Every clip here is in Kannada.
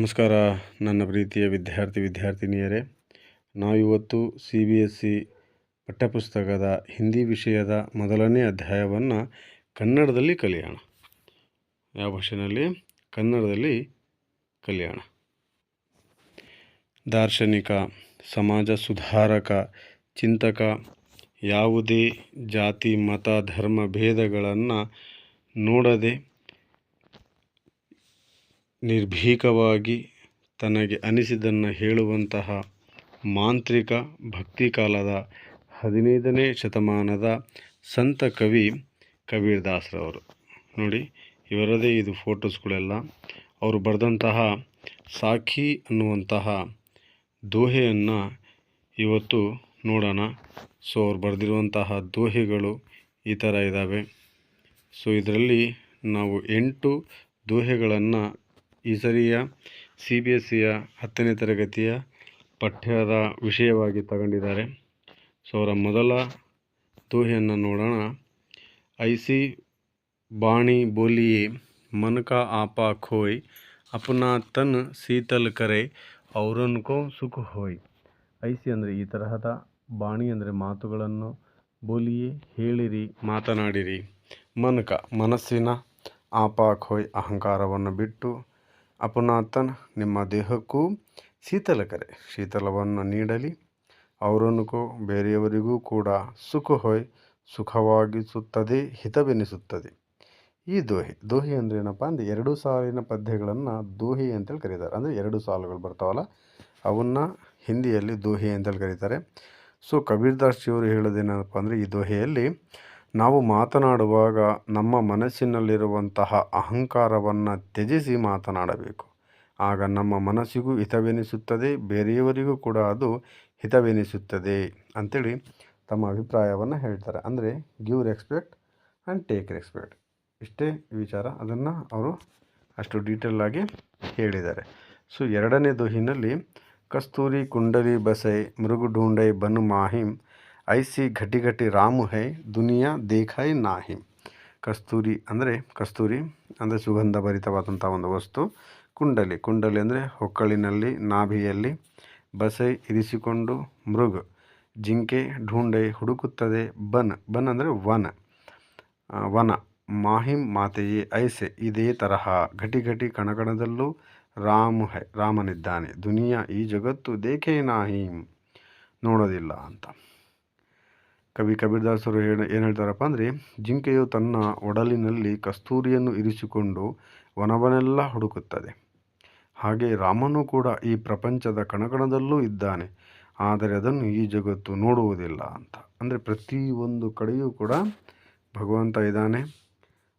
ನಮಸ್ಕಾರ, ನನ್ನ ಪ್ರೀತಿಯ ವಿದ್ಯಾರ್ಥಿ ವಿದ್ಯಾರ್ಥಿನಿಯರೇ. ನಾವಿವತ್ತು ಸಿ ಬಿ ಎಸ್ ಸಿ ಪಠ್ಯಪುಸ್ತಕದ ಹಿಂದಿ ವಿಷಯದ ಮೊದಲನೇ ಅಧ್ಯಾಯವನ್ನು ಕನ್ನಡದಲ್ಲಿ ಕಲಿಯೋಣ. ಯಾವ ಭಾಷೆಯಲ್ಲಿ ಕನ್ನಡದಲ್ಲಿ ಕಲಿಯೋಣ. ದಾರ್ಶನಿಕ, ಸಮಾಜ ಸುಧಾರಕ, ಚಿಂತಕ, ಯಾವುದೇ ಜಾತಿ, ಮತ, ಧರ್ಮ, ಭೇದಗಳನ್ನು ನೋಡದೆ ನಿರ್ಭೀಕವಾಗಿ ತನಗೆ ಅನಿಸಿದ್ದನ್ನು ಹೇಳುವಂತಹ ಮಾಂತ್ರಿಕ ಭಕ್ತಿ ಕಾಲದ ಹದಿನೈದನೇ ಶತಮಾನದ ಸಂತ ಕವಿ ಕಬೀರ್ ದಾಸ್ರವರು ನೋಡಿ, ಇವರದೇ ಇದು ಫೋಟೋಸ್ಗಳೆಲ್ಲ. ಅವರು ಬರೆದಂತಹ ಸಾಖಿ ಅನ್ನುವಂತಹ ದೋಹೆಯನ್ನು ಇವತ್ತು ನೋಡೋಣ. ಸೊ, ಅವ್ರು ಬರೆದಿರುವಂತಹ ದೋಹೆಗಳು ಈ ಥರ ಇದ್ದಾವೆ ಸೊ, ಇದರಲ್ಲಿ ನಾವು ಎಂಟು ದೋಹೆಗಳನ್ನು ಈ ಸರಿಯ ಸಿ ಬಿ ಎಸ್ ಸಿಯ ಹತ್ತನೇ ತರಗತಿಯ ಪಠ್ಯದ ವಿಷಯವಾಗಿ ತಗೊಂಡಿದ್ದಾರೆ. ಸೊ, ಅವರ ಮೊದಲ ದೋಹೆಯನ್ನು ನೋಡೋಣ. ಐಸಿ ಬಾಣಿ ಬೋಲಿಯೇ ಮನಕ ಆಪ ಖೋಯ್ ಅಪನಾ ತನ್ ಶೀತಲ್ ಕರೆ ಅವರನ್ಕೋ ಸುಖ ಹೋಯ್. ಐಸಿ ಅಂದರೆ ಈ ತರಹದ ಬಾಣಿ ಅಂದರೆ ಮಾತುಗಳನ್ನು ಬೋಲಿಯೇ ಹೇಳಿರಿ, ಮಾತನಾಡಿರಿ. ಮನಕ ಮನಸ್ಸಿನ ಆಪ ಖೋಯ್ ಅಹಂಕಾರವನ್ನು ಬಿಟ್ಟು ಅಪುನಾತನ್ ನಿಮ್ಮ ದೇಹಕ್ಕೂ ಶೀತಲ ಕರೆ ಶೀತಲವನ್ನು ನೀಡಲಿ. ಅವರನ್ನು ಬೇರೆಯವರಿಗೂ ಕೂಡ ಸುಖ ಹೊಯ್, ಸುಖವಾಗಿಸುತ್ತದೆ, ಹಿತವೆನಿಸುತ್ತದೆ. ಈ ದೋಹೆ ದೋಹೆ ಅಂದರೆ ಏನಪ್ಪ ಅಂದರೆ ಎರಡು ಸಾಲಿನ ಪದ್ಯಗಳನ್ನು ದೋಹೆ ಅಂತೇಳಿ ಕರೀತಾರೆ. ಅಂದರೆ ಎರಡು ಸಾಲುಗಳು ಬರ್ತಾವಲ್ಲ, ಅವನ್ನು ಹಿಂದಿಯಲ್ಲಿ ದೋಹೆ ಅಂತೇಳಿ ಕರೀತಾರೆ. ಸೊ ಕಬೀರ್ ದಾಸ್ ಜಿಯವರು ಹೇಳೋದೇನಪ್ಪ ಅಂದರೆ ಈ ದೋಹೆಯಲ್ಲಿ ನಾವು ಮಾತನಾಡುವಾಗ ನಮ್ಮ ಮನಸ್ಸಿನಲ್ಲಿರುವಂತಹ ಅಹಂಕಾರವನ್ನು ತ್ಯಜಿಸಿ ಮಾತನಾಡಬೇಕು. ಆಗ ನಮ್ಮ ಮನಸ್ಸಿಗೂ ಹಿತವೆನಿಸುತ್ತದೆ, ಬೇರೆಯವರಿಗೂ ಕೂಡ ಅದು ಹಿತವೆನಿಸುತ್ತದೆ ಅಂಥೇಳಿ ತಮ್ಮ ಅಭಿಪ್ರಾಯವನ್ನು ಹೇಳ್ತಾರೆ. ಅಂದರೆ give respect and take respect ಇಷ್ಟೇ ವಿಚಾರ ಅದನ್ನು ಅವರು ಅಷ್ಟು ಡೀಟೇಲಾಗಿ ಹೇಳಿದ್ದಾರೆ. ಸೊ ಎರಡನೇ ದೋಹಿನಲ್ಲಿ ಕಸ್ತೂರಿ ಕುಂಡಲಿ ಬಸೈ ಮೃಗು ಬನು ಬನ್ ಮಾಹಿಮ್ ಐಸಿ ಘಟಿ ಘಟಿ ರಾಮು ಹೈ, ದುನಿಯಾ ದೇಖೈ ನಾಹಿ. ಕಸ್ತೂರಿ ಅಂದರೆ ಕಸ್ತೂರಿ, ಅಂದರೆ ಸುಗಂಧ ಭರಿತವಾದಂಥ ಒಂದು ವಸ್ತು. ಕುಂಡಲಿ ಕುಂಡಲಿ ಅಂದರೆ ಹೊಕ್ಕಳಿನಲ್ಲಿ, ನಾಭಿಯಲ್ಲಿ ಬಸೈ ಇರಿಸಿಕೊಂಡು ಮೃಗ. ಜಿಂಕೆ, ಢೂಂಡೈ ಹುಡುಕುತ್ತದೆ ಬನ್. ಬನ್ ಅಂದರೆ ವನ. ವನ. ಮಾಹಿಂ ಮಾತೆಯೇ, ಐಸೆ, ಇದೇ ತರಹ. ಘಟಿ ಘಟಿ ಕಣಕಣದಲ್ಲೂ ರಾಮ ಹೈ, ರಾಮನಿದ್ದಾನೆ. ದುನಿಯಾ ಈ ಜಗತ್ತು ದೇಖೇ ನಾಹಿಂ. ನೋಡೋದಿಲ್ಲ ಅಂತ. ಕವಿ ಕಬೀರ್ದಾಸರು ಹೇಳ, ಏನು ಹೇಳ್ತಾರಪ್ಪ ಅಂದರೆ, ಜಿಂಕೆಯು ತನ್ನ ಒಡಲಿನಲ್ಲಿ ಕಸ್ತೂರಿಯನ್ನು ಇರಿಸಿಕೊಂಡು ವನವನ್ನೆಲ್ಲ ಹುಡುಕುತ್ತದೆ. ಹಾಗೆ ರಾಮನು ಕೂಡ ಈ ಪ್ರಪಂಚದ ಕಣಕಣದಲ್ಲೂ ಇದ್ದಾನೆ. ಆದರೆ ಅದನ್ನು ಈ ಜಗತ್ತು ನೋಡುವುದಿಲ್ಲ ಅಂತ. ಅಂದರೆ ಪ್ರತಿಯೊಂದು ಕಡೆಯೂ ಕೂಡ ಭಗವಂತ ಇದ್ದಾನೆ.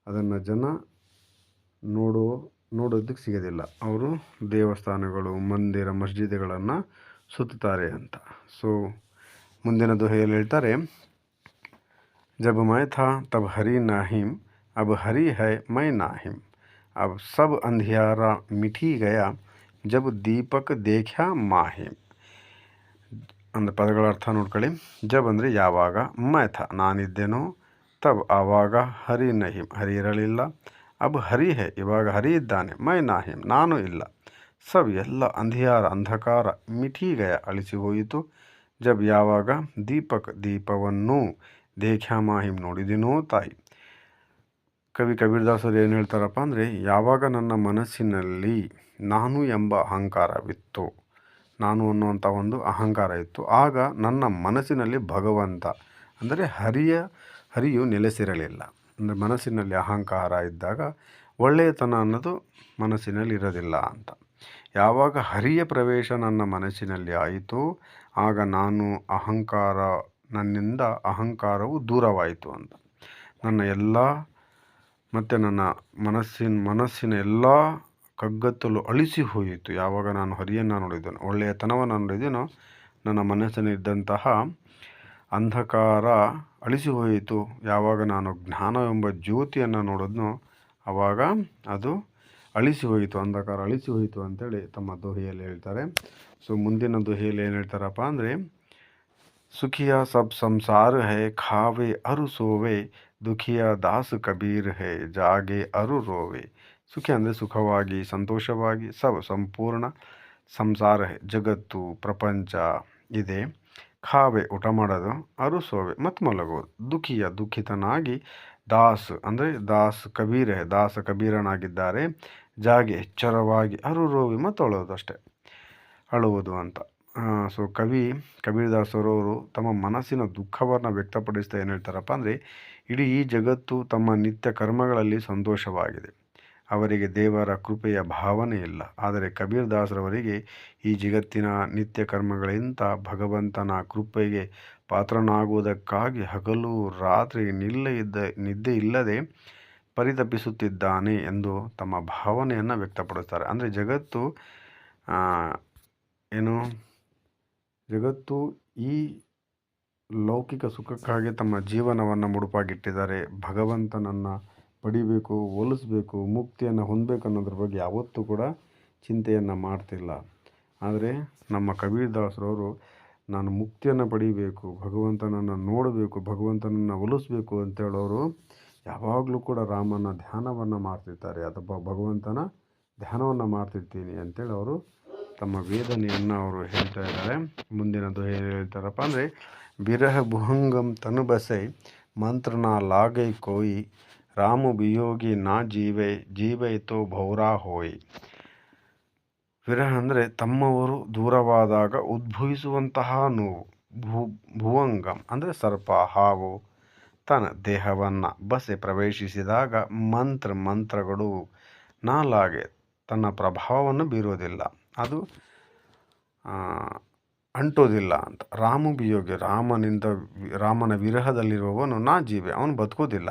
ಅದನ್ನು ಜನ ನೋಡೋ, ನೋಡೋದಕ್ಕೆ ಸಿಗೋದಿಲ್ಲ. ಅವರು ದೇವಸ್ಥಾನಗಳು, ಮಂದಿರ, ಮಸ್ಜಿದ್ಗಳನ್ನು ಸುತ್ತುತ್ತಾರೆ ಅಂತ. ಸೊ ಮುಂದಿನ ಹೇಳಿ ಹೇಳ್ತಾರೆ जब मैं था तब हरी नाहिम अब हरी है मैं नाहिम अब सब अंधियारा मिठी गया जब ದೀಪಕ್ ದೇಖ್ಯಾ ಮಾಹಿಮ್ ಅಂದರೆ ಪದಗಳ ಅರ್ಥ ನೋಡ್ಕೊಳ್ಳಿ ಜಬ್ ಅಂದರೆ ಯಾವಾಗ ಮೈಥ ನಾನಿದ್ದೇನೋ ತಬ್ ಆವಾಗ ಹರಿ ನಹಿಮ್ ಹರಿ ಇರಲಿಲ್ಲ ಅಬ್ ಹರಿ ಹೇ ಇವಾಗ ಹರಿ ಇದ್ದಾನೆ ಮೈ ನಾಹಿಮ್ ನಾನು ಇಲ್ಲ ಸಬ್ ಎಲ್ಲ ಅಂಧಿಯಾರ ಅಂಧಕಾರ ಮಿಠಿ ಗಯ ಅಳಿಸಿ ಹೋಯಿತು ಜಬ್ ಯಾವಾಗ ದೀಪಕ್ ದೀಪವನ್ನು ದೇಖ್ಯಾ ಮಾಹಿಮ್ ನೋಡಿದಿನೋ ತಾಯಿ. ಕವಿ ಕಬೀರ್ದಾಸರು ಏನು ಹೇಳ್ತಾರಪ್ಪ ಅಂದರೆ, ಯಾವಾಗ ನನ್ನ ಮನಸ್ಸಿನಲ್ಲಿ ನಾನು ಎಂಬ ಅಹಂಕಾರವಿತ್ತು, ನಾನು ಅನ್ನುವಂಥ ಒಂದು ಅಹಂಕಾರ ಇತ್ತು, ಆಗ ನನ್ನ ಮನಸ್ಸಿನಲ್ಲಿ ಭಗವಂತ, ಅಂದರೆ ಹರಿಯ, ಹರಿಯು ನೆಲೆಸಿರಲಿಲ್ಲ. ಅಂದರೆ ಮನಸ್ಸಿನಲ್ಲಿ ಅಹಂಕಾರ ಇದ್ದಾಗ ಒಳ್ಳೆಯತನ ಅನ್ನೋದು ಮನಸ್ಸಿನಲ್ಲಿ ಇರೋದಿಲ್ಲ ಅಂತ. ಯಾವಾಗ ಹರಿಯ ಪ್ರವೇಶ ನನ್ನ ಮನಸ್ಸಿನಲ್ಲಿ ಆಯಿತು, ಆಗ ನಾನು ಅಹಂಕಾರ ನನ್ನಿಂದ ಅಹಂಕಾರವು ದೂರವಾಯಿತು ಅಂತ. ನನ್ನ ಎಲ್ಲ ಮತ್ತು ನನ್ನ ಮನಸ್ಸಿನ ಮನಸ್ಸಿನ ಎಲ್ಲ ಕಗ್ಗತ್ತಲು ಅಳಿಸಿ ಹೋಯಿತು. ಯಾವಾಗ ನಾನು ಹರಿಯನ್ನು ನೋಡಿದ್ದೇನೆ ಒಳ್ಳೆಯತನವನ್ನು ನೋಡಿದ್ದೇನೋ ನನ್ನ ಮನಸ್ಸಿನಿದ್ದಂತಹ ಅಂಧಕಾರ ಅಳಿಸಿ ಹೋಯಿತು. ಯಾವಾಗ ನಾನು ಜ್ಞಾನವೆಂಬ ಜ್ಯೋತಿಯನ್ನು ನೋಡಿದ್ನೋ ಆವಾಗ ಅದು ಅಳಿಸಿ ಹೋಯಿತು. ಅಂಧಕಾರ ಅಳಿಸಿ ಹೋಯಿತು ಅಂತೇಳಿ ತಮ್ಮ ದೋಹೆಯಲ್ಲಿ ಹೇಳ್ತಾರೆ. ಸೊ ಮುಂದಿನ ದೋಹೆಯಲ್ಲಿ ಏನು ಹೇಳ್ತಾರಪ್ಪ ಅಂದರೆ सुखिया सब संसार है खावे अरु सोवे दुखिया दास कबीर है जागे अरु रोवे ಸುಖಿ ಅಂದರೆ ಸುಖವಾಗಿ ಸಂತೋಷವಾಗಿ ಸವ ಸಂಪೂರ್ಣ ಸಂಸಾರ ಜಗತ್ತು ಪ್ರಪಂಚ ಇದೆ ಖಾವೆ ಊಟ ಮಾಡೋದು ಅರುಸೋವೆ ಮತ್ತು ಮಲಗೋದು ದುಃಖಿಯ ದುಃಖಿತನಾಗಿ ದಾಸ್ ಅಂದರೆ ದಾಸ್ ಕಬೀರ ದಾಸ ಕಬೀರನಾಗಿದ್ದಾರೆ ಜಾಗೆ ಎಚ್ಚರವಾಗಿ ಅರುರೋವಿ ಮತ್ತು ಅಳೋದು ಅಷ್ಟೆ ಅಳುವುದು ಅಂತ ಸೊ ಕವಿ ಕಬೀರದಾಸರವರು ತಮ್ಮ ಮನಸ್ಸಿನ ದುಃಖವನ್ನು ವ್ಯಕ್ತಪಡಿಸ್ತಾ ಏನು ಹೇಳ್ತಾರಪ್ಪ ಅಂದರೆ, ಇಡೀ ಈ ಜಗತ್ತು ತಮ್ಮ ನಿತ್ಯ ಕರ್ಮಗಳಲ್ಲಿ ಸಂತೋಷವಾಗಿದೆ. ಅವರಿಗೆ ದೇವರ ಕೃಪೆಯ ಭಾವನೆ ಇಲ್ಲ. ಆದರೆ ಕಬೀರ್ದಾಸರವರಿಗೆ ಈ ಜಗತ್ತಿನ ನಿತ್ಯ ಕರ್ಮಗಳಿಂದ ಭಗವಂತನ ಕೃಪೆಗೆ ಪಾತ್ರನಾಗುವುದಕ್ಕಾಗಿ ಹಗಲು, ರಾತ್ರಿ ನಿಲ್ಲ ಇದ್ದ, ನಿದ್ದೆ ಇಲ್ಲದೆ ಪರಿತಪಿಸುತ್ತಿದ್ದಾನೆ ಎಂದು ತಮ್ಮ ಭಾವನೆಯನ್ನು ವ್ಯಕ್ತಪಡಿಸ್ತಾರೆ. ಅಂದರೆ ಜಗತ್ತು ಏನು? ಜಗತ್ತು ಈ ಲೌಕಿಕ ಸುಖಕ್ಕಾಗಿ ತಮ್ಮ ಜೀವನವನ್ನು ಮುಡುಪಾಗಿಟ್ಟಿದ್ದಾರೆ. ಭಗವಂತನನ್ನು ಪಡಿಬೇಕು ಒಲಿಸ್ಬೇಕು ಮುಕ್ತಿಯನ್ನು ಹೊಂದಬೇಕು ಅನ್ನೋದ್ರ ಬಗ್ಗೆ ಯಾವತ್ತೂ ಕೂಡ ಚಿಂತೆಯನ್ನು ಮಾಡ್ತಿಲ್ಲ. ಆದರೆ ನಮ್ಮ ಕಬೀರ್ದಾಸರವರು ನಾನು ಮುಕ್ತಿಯನ್ನು ಪಡಿಬೇಕು ಭಗವಂತನನ್ನು ನೋಡಬೇಕು ಭಗವಂತನನ್ನು ಹೋಲಿಸ್ಬೇಕು ಅಂತೇಳೋರು ಯಾವಾಗಲೂ ಕೂಡ ರಾಮನ ಧ್ಯಾನವನ್ನು ಮಾಡ್ತಿರ್ತಾರೆ. ಅಥವಾ ಭಗವಂತನ ಧ್ಯಾನವನ್ನು ಮಾಡ್ತಿರ್ತೀನಿ ಅಂತೇಳಿ ಅವರು ತಮ್ಮ ವೇದನೆಯನ್ನು ಅವರು ಹೇಳ್ತಾ ಇದ್ದಾರೆ. ಮುಂದಿನದು ಹೇಳ್ತಾರಪ್ಪ ಅಂದರೆ, ಬಿರಹ ಭುಹಂಗಂ ತನು ಬಸೈ ಮಂತ್ರನ ಲಾಗೈ ಕೋಯಿ, ರಾಮು ಬಿಯೋಗಿ ನಾ ಜೀವೈ, ಜೀವೈತೋ ಭೌರಾ ಹೋಯ್. ವಿರಹ ಅಂದರೆ ತಮ್ಮವರು ದೂರವಾದಾಗ ಉದ್ಭವಿಸುವಂತಹ ನೋವು. ಭೂ, ಭುವಂಗಂ ಅಂದರೆ ಸರ್ಪ, ಹಾವು ತನ್ನ ದೇಹವನ್ನು ಬಸೆ ಪ್ರವೇಶಿಸಿದಾಗ ಮಂತ್ರ, ಮಂತ್ರಗಳು ನಾಲಾಗೆ ತನ್ನ ಪ್ರಭಾವವನ್ನು ಬೀರೋದಿಲ್ಲ ಅದು ಅಂಟೋದಿಲ್ಲ ಅಂತ. ರಾಮು ಬಿಯೋಗಿ, ರಾಮನಿಂದ ರಾಮನ ವಿರಹದಲ್ಲಿರುವವನು ನಾ ಜೀವೆ, ಅವನು ಬದುಕೋದಿಲ್ಲ.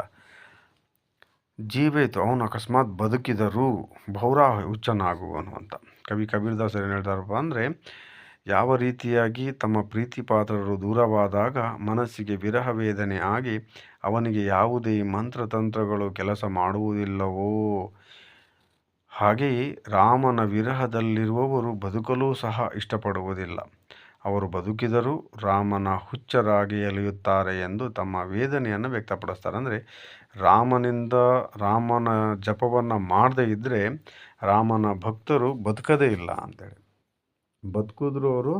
ಜೀವೇತು ಅವನು ಅಕಸ್ಮಾತ್ ಬದುಕಿದರೂ ಭೌರ ಹುಚ್ಚನಾಗುವನು ಅಂತ. ಕವಿ ಕಬೀರ್ದಾಸರು ಏನು ಹೇಳ್ತಾರಪ್ಪ ಅಂದರೆ, ಯಾವ ರೀತಿಯಾಗಿ ತಮ್ಮ ಪ್ರೀತಿ ಪಾತ್ರರು ದೂರವಾದಾಗ ಮನಸ್ಸಿಗೆ ವಿರಹ ವೇದನೆ ಆಗಿ ಅವನಿಗೆ ಯಾವುದೇ ಮಂತ್ರತಂತ್ರಗಳು ಕೆಲಸ ಮಾಡುವುದಿಲ್ಲವೋ ಹಾಗೆಯೇ ರಾಮನ ವಿರಹದಲ್ಲಿರುವವರು ಬದುಕಲು ಸಹ ಇಷ್ಟಪಡುವುದಿಲ್ಲ. ಅವರು ಬದುಕಿದರೂ ರಾಮನ ಹುಚ್ಚರಾಗಿ ಎಲೆಯುತ್ತಾರೆ ಎಂದು ತಮ್ಮ ವೇದನೆಯನ್ನು ವ್ಯಕ್ತಪಡಿಸ್ತಾರೆ. ಅಂದರೆ ರಾಮನಿಂದ ರಾಮನ ಜಪವನ್ನು ಮಾಡದೇ ಇದ್ದರೆ ರಾಮನ ಭಕ್ತರು ಬದುಕದೇ ಇಲ್ಲ ಅಂತೇಳಿ. ಬದುಕಿದ್ರು ಅವರು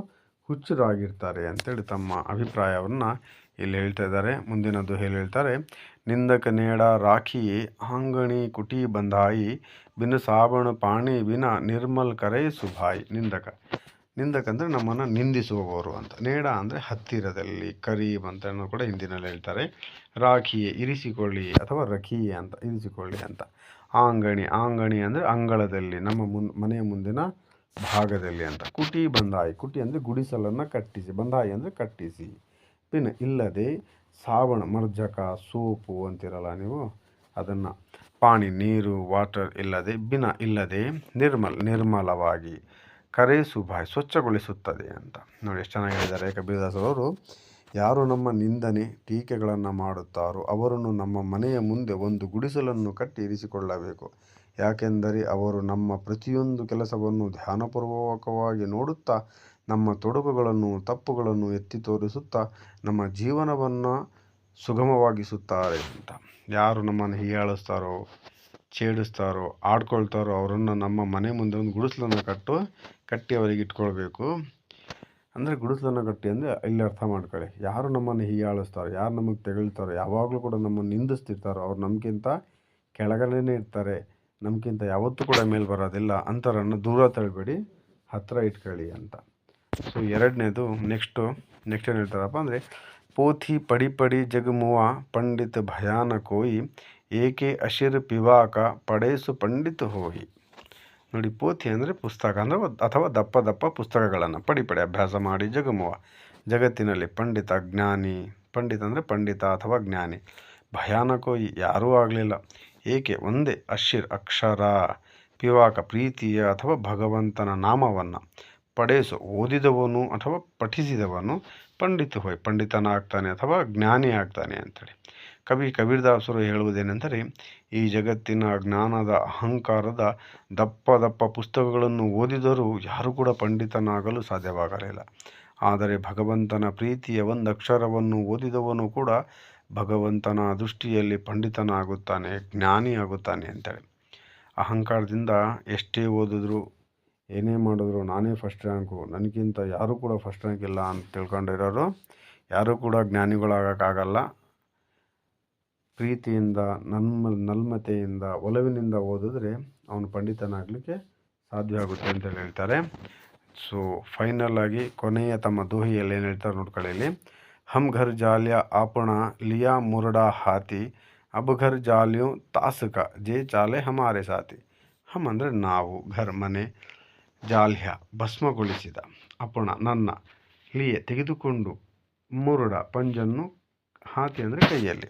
ಹುಚ್ಚರಾಗಿರ್ತಾರೆ ಅಂತೇಳಿ ತಮ್ಮ ಅಭಿಪ್ರಾಯವನ್ನು ಇಲ್ಲಿ ಹೇಳ್ತಾ ಇದ್ದಾರೆ. ಮುಂದಿನದ್ದು ಹೇಳಿ ಹೇಳ್ತಾರೆ, ನಿಂದಕ ನೇಡ ರಾಖಿ ಆಂಗಣಿ ಕುಟಿ ಬಂದಾಯಿ, ಬಿನ ಸಾಬಣ ಪಾಣಿ ಬಿನ ನಿರ್ಮಲ್ ಕರೈ ಸುಭಾಯಿ. ನಿಂದಕ. ನಿಂದಕ ಅಂದರೆ ನಮ್ಮನ್ನು ನಿಂದಿಸುವವರು ಅಂತ. ನೇಡ ಅಂದರೆ ಹತ್ತಿರದಲ್ಲಿ ಕರೀಬ್ ಅಂತ ಕೂಡ ಹಿಂದಿನಲ್ಲಿ ಹೇಳ್ತಾರೆ. ರಾಖಿಯೇ ಇರಿಸಿಕೊಳ್ಳಿ ಅಥವಾ ರಖಿಯೇ ಅಂತ, ಇರಿಸಿಕೊಳ್ಳಿ ಅಂತ. ಆಂಗಣಿ ಆಂಗಣಿ ಅಂದರೆ ಅಂಗಳದಲ್ಲಿ, ನಮ್ಮ ಮುನ್, ಮನೆಯ ಮುಂದಿನ ಭಾಗದಲ್ಲಿ ಅಂತ. ಕುಟಿ ಬಂದಾಯಿ. ಕುಟಿ ಅಂದರೆ ಗುಡಿಸಲನ್ನು ಕಟ್ಟಿಸಿ. ಬಂದಾಯಿ ಅಂದರೆ ಕಟ್ಟಿಸಿ. ಪಿನ್ ಇಲ್ಲದೆ ಸಾವಣ, ಮರ್ಜಕ, ಸೋಪು ಅಂತಿರಲ್ಲ ನೀವು, ಅದನ್ನು ಪಾಣಿ, ನೀರು, ವಾಟರ್ ಇಲ್ಲದೆ, ಬಿನ ಇಲ್ಲದೆ ನಿರ್ಮಲ್, ನಿರ್ಮಲವಾಗಿ ಕರೆ ಸುಭಾಯ್ ಸ್ವಚ್ಛಗೊಳಿಸುತ್ತದೆ ಅಂತ. ನೋಡಿ ಎಷ್ಟು ಚೆನ್ನಾಗಿ ಹೇಳಿದ್ದಾರೆ ಕಬೀರದಾಸರವರು ಯಾರು ನಮ್ಮ ನಿಂದನೆ ಟೀಕೆಗಳನ್ನು ಮಾಡುತ್ತಾರೋ ಅವರನ್ನು ನಮ್ಮ ಮನೆಯ ಮುಂದೆ ಒಂದು ಗುಡಿಸಲನ್ನು ಕಟ್ಟಿ ಇರಿಸಿಕೊಳ್ಳಬೇಕು. ಯಾಕೆಂದರೆ ಅವರು ನಮ್ಮ ಪ್ರತಿಯೊಂದು ಕೆಲಸವನ್ನು ಧ್ಯಾನಪೂರ್ವಕವಾಗಿ ನೋಡುತ್ತಾ, ನಮ್ಮ ತೊಡಕುಗಳನ್ನು, ತಪ್ಪುಗಳನ್ನು ಎತ್ತಿ ತೋರಿಸುತ್ತಾ, ನಮ್ಮ ಜೀವನವನ್ನು ಸುಗಮವಾಗಿಸುತ್ತಾರೆ ಅಂತ. ಯಾರು ನಮ್ಮನ್ನು ಹೀಯಾಳಿಸ್ತಾರೋ, ಛೇಡಿಸ್ತಾರೋ, ಆಡ್ಕೊಳ್ತಾರೋ ಅವರನ್ನು ನಮ್ಮ ಮನೆ ಮುಂದೆ ಒಂದು ಗುಡಿಸಲನ್ನು ಕಟ್ಟು, ಕಟ್ಟಿ ಅವರಿಗೆ ಇಟ್ಕೊಳ್ಬೇಕು. ಅಂದರೆ ಗುಡಿಸಲನ್ನು ಕಟ್ಟಿ ಅಂದರೆ ಇಲ್ಲಿ ಅರ್ಥ ಮಾಡ್ಕೊಳ್ಳಿ. ಯಾರು ನಮ್ಮನ್ನು ಹೀಯಾಳಿಸ್ತಾರೋ, ಯಾರು ನಮಗೆ ತೆಗಳ್ತಾರೋ, ಯಾವಾಗಲೂ ಕೂಡ ನಮ್ಮನ್ನು ನಿಂದಿಸ್ತಿರ್ತಾರೋ, ಅವ್ರು ನಮಗಿಂತ ಕೆಳಗಡೆನೇ ಇರ್ತಾರೆ. ನಮಗಿಂತ ಯಾವತ್ತೂ ಕೂಡ ಮೇಲೆ ಬರೋದಿಲ್ಲ. ಅಂಥವ್ರನ್ನು ದೂರ ತಳ್ಳಬೇಡಿ ಹತ್ತಿರ ಇಟ್ಕೊಳ್ಳಿ ಅಂತ. ಸೊ ಎರಡನೇದು ನೆಕ್ಸ್ಟು ನೆಕ್ಸ್ಟ್ ಏನು ಹೇಳ್ತಾರಪ್ಪ ಅಂದರೆ, ಪೋಥಿ ಪಡಿ ಪಡಿ ಜಗಮುವ ಪಂಡಿತ ಭಯಾನಕೋಯಿ ಏಕೆ ಅಶಿರ್ ಪಿವಾಕ ಪಡೇಸು ಪಂಡಿತ ಹೋಯಿ ನೋಡಿ, ಪೋಥಿ ಅಂದರೆ ಪುಸ್ತಕ ಅಂದರೆ ಅಥವಾ ದಪ್ಪ ದಪ್ಪ ಪುಸ್ತಕಗಳನ್ನು ಪಡಿ ಪಡಿ ಅಭ್ಯಾಸ ಮಾಡಿ ಜಗಮುವ. ಜಗತ್ತಿನಲ್ಲಿ ಪಂಡಿತ ಜ್ಞಾನಿ, ಪಂಡಿತ ಅಂದರೆ ಪಂಡಿತ ಅಥವಾ ಜ್ಞಾನಿ. ಭಯಾನಕೋಯಿ ಯಾರೂ ಆಗಲಿಲ್ಲ. ಏಕೆ ಒಂದೇ ಅಶಿರ್ ಅಕ್ಷರ? ಪಿವಾಕ ಪ್ರೀತಿಯ ಅಥವಾ ಭಗವಂತನ ನಾಮವನ್ನು ಪಡೆಸು, ಓದಿದವನು ಅಥವಾ ಪಠಿಸಿದವನು ಪಂಡಿತ ಹೋಯ್, ಪಂಡಿತನಾಗ್ತಾನೆ ಅಥವಾ ಜ್ಞಾನಿ ಆಗ್ತಾನೆ ಅಂತೇಳಿ. ಕವಿ ಕಬೀರ್ದಾಸರು ಹೇಳುವುದೇನೆಂದರೆ, ಈ ಜಗತ್ತಿನ ಜ್ಞಾನದ ಅಹಂಕಾರದ ದಪ್ಪ ದಪ್ಪ ಪುಸ್ತಕಗಳನ್ನು ಓದಿದರೂ ಯಾರೂ ಕೂಡ ಪಂಡಿತನಾಗಲು ಸಾಧ್ಯವಾಗಲಿಲ್ಲ. ಆದರೆ ಭಗವಂತನ ಪ್ರೀತಿಯ ಒಂದಕ್ಷರವನ್ನು ಓದಿದವನು ಕೂಡ ಭಗವಂತನ ದೃಷ್ಟಿಯಲ್ಲಿ ಪಂಡಿತನಾಗುತ್ತಾನೆ ಜ್ಞಾನಿ ಆಗುತ್ತಾನೆ ಅಂತೇಳಿ. ಅಹಂಕಾರದಿಂದ ಎಷ್ಟೇ ಓದಿದ್ರು ಏನೇ ಮಾಡಿದ್ರು ನಾನೇ ಫಸ್ಟ್ ರ್ಯಾಂಕು ನನಗಿಂತ ಯಾರೂ ಕೂಡ ಫಸ್ಟ್ ರ್ಯಾಂಕ್ ಇಲ್ಲ ಅಂತ ತಿಳ್ಕೊಂಡಿರೋರು, ಯಾರೂ ಕೂಡ ಜ್ಞಾನಿಗಳಾಗೋಕ್ಕಾಗಲ್ಲ. ಪ್ರೀತಿಯಿಂದ, ನನ್ಮ, ನಲ್ಮತೆಯಿಂದ, ಒಲವಿನಿಂದ ಓದಿದ್ರೆ ಅವನು ಪಂಡಿತನಾಗಲಿಕ್ಕೆ ಸಾಧ್ಯ ಆಗುತ್ತೆ ಅಂತೇಳಿ ಹೇಳ್ತಾರೆ. ಸೊ ಫೈನಲ್ ಆಗಿ ಕೊನೆಯ ತಮ್ಮ ದೋಹಿಯಲ್ಲಿ ಏನು ಹೇಳ್ತಾರೆ ನೋಡ್ಕೊಳ್ಳಿ ಹಮ್ ಘರ್ ಜಾಲ್ಯ ಆಪಣ ಲಿಯಾ ಮುರಡಾ ಹಾತಿ ಅಬ್ ಘರ್ ಜಾಲ್ಯು ತಾಸಕ, ಜೆ ಚಾಲೆ ಹಮಾರೆ ಸಾತಿ. ಹಮ್ ಅಂದರೆ ನಾವು, ಘರ್ ಮನೆ, ಜಾಲ್ಯ, ಭಸ್ಮಗೊಳಿಸಿದ ಅಪಣ, ನನ್ನ, ಲಿಯೆ, ತೆಗೆದುಕೊಂಡು ಮುರುಡ, ಪಂಜನ್ನು ಹಾತಿ ಅಂದರೆ ಕೈಯಲ್ಲಿ.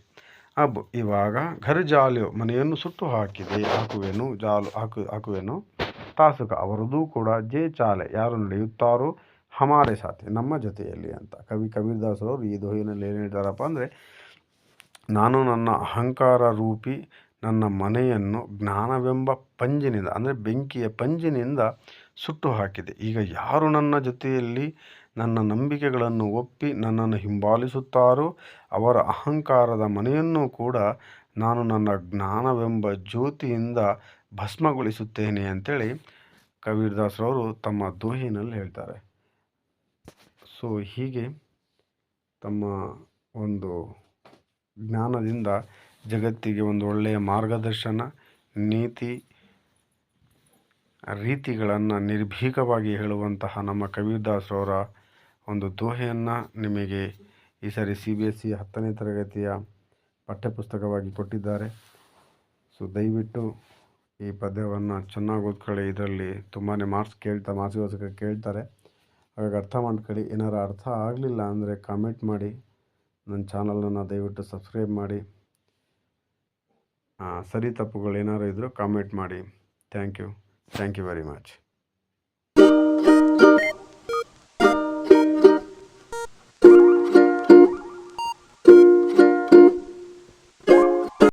ಅಬ್, ಇವಾಗ ಘರ್ ಜಾಲ್ಯು ಮನೆಯನ್ನು ಸುಟ್ಟು ಹಾಕಿದೆ, ಹಾಕುವೆನು, ಜಾಲು, ಹಾಕು, ಹಾಕುವೆನು. ತಾಸುಕ ಅವರದೂ ಕೂಡ ಜೇ ಚಾಲೆ ಯಾರು ನಡೆಯುತ್ತಾರೋ ಹಮಾರೆ ಸಾಥಿ, ನಮ್ಮ ಜೊತೆಯಲ್ಲಿ ಅಂತ. ಕವಿ ಕಬೀರ್ದಾಸರವರು ಈ ದೋಹಿನಲ್ಲಿ ಏನು ಹೇಳ್ತಾರಪ್ಪ ಅಂದರೆ, ನಾನು ನನ್ನ ಅಹಂಕಾರ ರೂಪಿ ನನ್ನ ಮನೆಯನ್ನು ಜ್ಞಾನವೆಂಬ ಪಂಜಿನಿಂದ, ಅಂದರೆ ಬೆಂಕಿಯ ಪಂಜಿನಿಂದ ಸುಟ್ಟು ಹಾಕಿದೆ. ಈಗ ಯಾರು ನನ್ನ ಜೊತೆಯಲ್ಲಿ ನನ್ನ ನಂಬಿಕೆಗಳನ್ನು ಒಪ್ಪಿ ನನ್ನನ್ನು ಹಿಂಬಾಲಿಸುತ್ತಾರೋ ಅವರ ಅಹಂಕಾರದ ಮನೆಯನ್ನು ಕೂಡ ನಾನು ನನ್ನ ಜ್ಞಾನವೆಂಬ ಜ್ಯೋತಿಯಿಂದ ಭಸ್ಮಗೊಳಿಸುತ್ತೇನೆ ಅಂತೇಳಿ ಕಬೀರ್ದಾಸರವರು ತಮ್ಮ ದೋಹಿನಲ್ಲಿ ಹೇಳ್ತಾರೆ. ಸೊ ಹೀಗೆ ತಮ್ಮ ಒಂದು ಜ್ಞಾನದಿಂದ ಜಗತ್ತಿಗೆ ಒಂದು ಒಳ್ಳೆಯ ಮಾರ್ಗದರ್ಶನ, ನೀತಿ, ರೀತಿಗಳನ್ನು ನಿರ್ಭೀಕವಾಗಿ ಹೇಳುವಂತಹ ನಮ್ಮ ಕಬೀರ್ದಾಸರವರ ಒಂದು ದೋಹೆಯನ್ನು ನಿಮಗೆ ಈ ಸಾರಿ ಸಿ ಬಿ ಎಸ್ ಸಿ ಹತ್ತನೇ ತರಗತಿಯ ಪಠ್ಯಪುಸ್ತಕವಾಗಿ ಕೊಟ್ಟಿದ್ದಾರೆ. ಸೊ ದಯವಿಟ್ಟು ಈ ಪದ್ಯವನ್ನು ಚೆನ್ನಾಗಿ ಓದ್ಕೊಳ್ಳಿ. ಇದರಲ್ಲಿ ತುಂಬಾ ಮಾರ್ಕ್ಸ್ ಕೇಳ್ತಾ ಮಾರ್ಕ್ಸಿಗೋಸ್ಕರ ಕೇಳ್ತಾರೆ. ಹಾಗಾಗಿ ಅರ್ಥ ಮಾಡ್ಕೊಳ್ಳಿ. ಏನಾರು ಅರ್ಥ ಆಗಲಿಲ್ಲ ಅಂದರೆ ಕಾಮೆಂಟ್ ಮಾಡಿ. ನನ್ನ ಚಾನಲನ್ನು ದಯವಿಟ್ಟು ಸಬ್ಸ್ಕ್ರೈಬ್ ಮಾಡಿ. ಸರಿ ತಪ್ಪುಗಳು ಏನಾರು ಇದ್ದರೂ ಕಾಮೆಂಟ್ ಮಾಡಿ. Thank you thank you very much